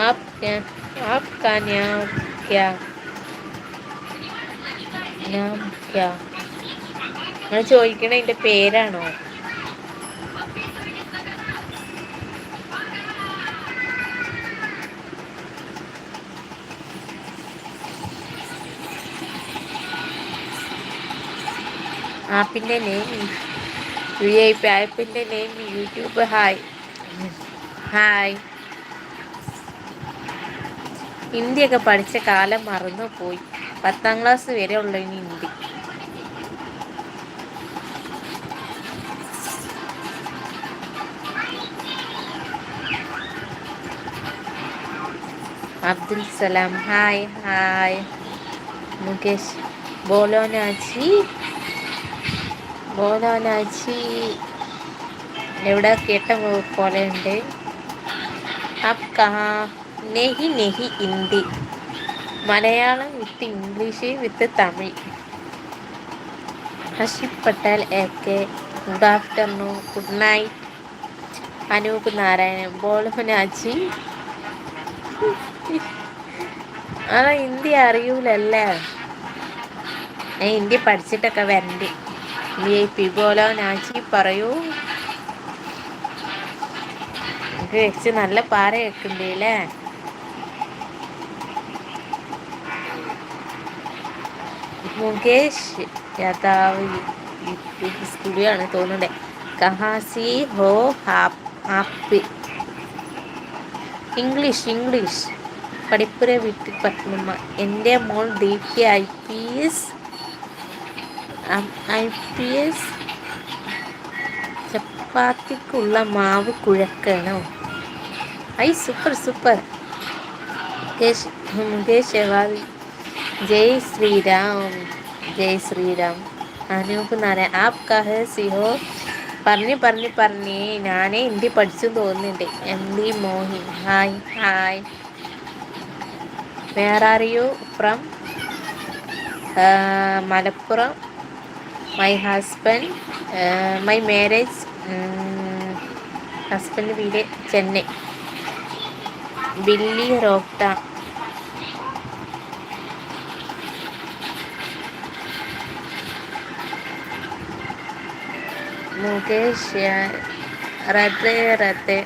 आप क्या आपका नाम क्या നാം ക്യാ നിങ്ങൾ ചോദിക്കണ എന്റെ പേരാണോ ആപ്പിന്റെ നെയിം വി ഐ പി ആപ്പിന്റെ നെയിം യൂട്യൂബ് ഹായ് ഹായ് ഹിന്ദിയൊക്കെ പഠിച്ച കാലം മറന്നു പോയി പത്താം ക്ലാസ് വരെ ഉള്ളു ഇനി ഹിന്ദി അബ്ദുൽ സലാം. Hi hi. മുകേഷ്. ബോലോനാച്ചി. ബോലോനാച്ചി. എവിടെ കേട്ട പോലെ ഉണ്ട്. അപ്പ നെഹി നെഹി Hindi Malayalam with English with Tamil. Hashib Patel A K good afternoon good night Anoop Narayanan ബോളുനാച്ചി ആ ഹിന്ദി അറിയൂലല്ലേ? ഞാൻ ഹിന്ദി പഠിച്ചിട്ടൊക്കെ വരണ്ട്. വി ഐ പി ബോലോ നാച്ചി പറയൂ. എനിക്ക് വെച്ച് നല്ല പാറ വെക്കണ്ടേ അല്ലേ? മുകേഷ് യാദവ് യൂട്യൂബ് തോന്നുന്നത് കഹാസി ഹോ ഹാപ്പി. English English. പഠിപ്പുര വീട്ടിൽ പത്മമ്മ. എന്റെ മോൾ Deepthi I P S I P S. ചപ്പാത്തിക്കുള്ള മാവ് കുഴക്കണോ? ഐ സൂപ്പർ സൂപ്പർ. മുകേഷ് മുകേഷ് ശവാദി ജയ് ശ്രീരാം ജയ് ശ്രീരാം അനൂപ് നാരായൺ ആപ് കഹ സിഹോ പറഞ്ഞ് പറഞ്ഞ് പറഞ്ഞ് ഞാനേ ഹിന്ദി പഠിച്ചു തോന്നുന്നുണ്ട് M D Mohin hi hi where are you from Malappuram my husband my marriage husband വീട് ചെന്നൈ ബില്ലി റോക്ട മുകേഷ് റത്തെ റത്തെ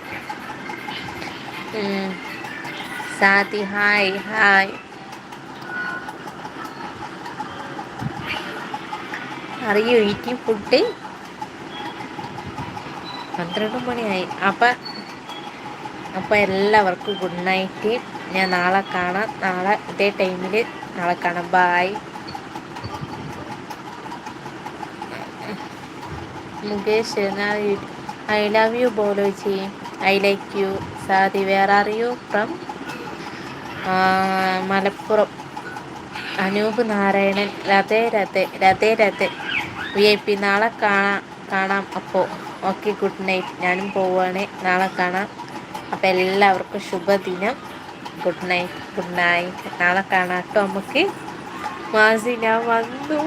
സാതി ഹായ് ഹായ്. അറിയോ ഇറ്റി ഫുഡ് പന്ത്രണ്ട് മണിയായി. അപ്പം അപ്പോൾ എല്ലാവർക്കും ഗുഡ് നൈറ്റ്. ഞാൻ നാളെ കാണാം. നാളെ ഇതേ ടൈമിൽ നാളെ കാണാം. Bye Mukesh I love you ബോളോജി I like you. Saadi where are you from Malappuram. Anoop Narayanan. രഥേ രഥേ രഥേ രഥേ വി ഐ പി നാളെ കാണാം കാണാം അപ്പോൾ ഓക്കെ ഗുഡ് നൈറ്റ്. ഞാനും പോവുകയാണ് നാളെ കാണാം. അപ്പോൾ എല്ലാവർക്കും ശുഭദിനം. Good night good night. നാളെ കാണാം കേട്ടോ നമുക്ക്. മാസി ഞാൻ വന്നു.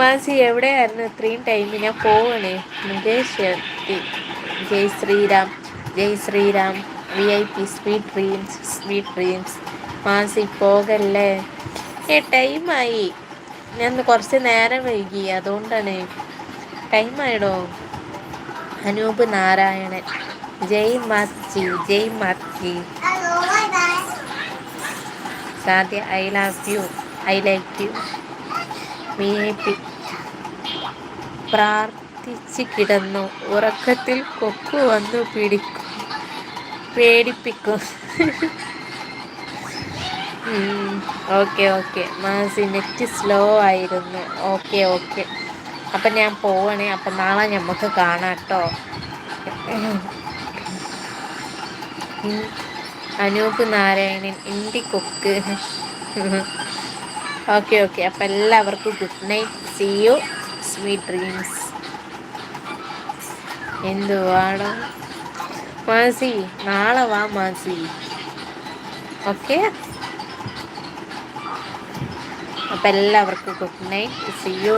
മാസി എവിടെയായിരുന്നു ഇത്രയും ടൈം ഞാൻ പോവണേ. Mukesh Jai Shriram Jai Shriram. V I P sweet dreams sweet dreams Masi പോകല്ലേ? ഏ ടൈമായി ഞാൻ കുറച്ച് നേരം വൈകി. അതുകൊണ്ടാണ്. ടൈമായിടോ അനൂപ് നാരായണൻ. ജയ് മാത്ജി ജയ് മാത്ജി സാധ്യ I love you I like you V I P പ്രാർത്ഥിച്ച് കിടന്നു. ഉറക്കത്തിൽ കൊക്കു വന്നു പിടിക്കും. പേടിപ്പിക്കും. Okay okay. Masi net slow ആയിരുന്നു. Okay okay. അപ്പം ഞാൻ പോവണേ. അപ്പം നാളെ നമുക്ക് കാണാം കേട്ടോ അനൂപ് നാരായണൻ ഇന്ത്യ കൊക്ക് ഓക്കെ ഓക്കെ അപ്പം എല്ലാവർക്കും good night see you sweet dreams എന്തുവാണോ മാസി നാളെ വാ മാസി ഓക്കെ അപ്പം എല്ലാവർക്കും ഗുഡ് നൈറ്റ് സി യു